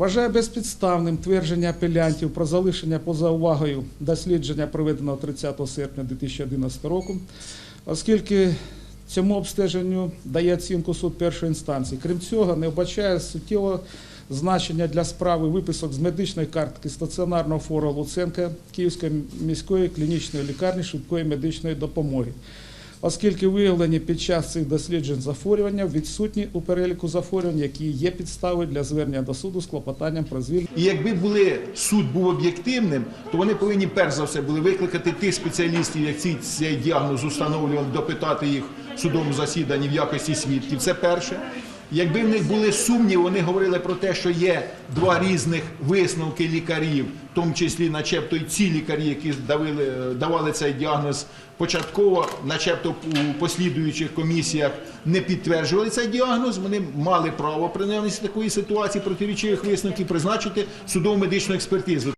Вважає безпідставним твердження апелянтів про залишення поза увагою дослідження, проведеного 30 серпня 2011 року, оскільки цьому обстеженню дає оцінку суд першої інстанції. Крім цього, не вбачає суттєвого значення для справи виписок з медичної картки стаціонарного фору Луценка Київської міської клінічної лікарні швидкої медичної допомоги оскільки виявлені під час цих досліджень захворювання відсутні у переліку захворювань, які є підставою для звернення до суду з клопотанням про звільнення. І якби були суд був об'єктивним, то вони повинні перш за все були викликати тих спеціалістів, які цей діагноз установлювали, допитати їх в судовому засіданні в якості свідків. Це перше. Якби в них були сумніви, вони говорили про те, що є два різних висновки лікарів, в тому числі, начебто, і ці лікарі, які давили, давали цей діагноз початково, начебто у послідуючих комісіях не підтверджували цей діагноз. Вони мали право при наявності такої ситуації протирічових висновків призначити судово медичну експертизу.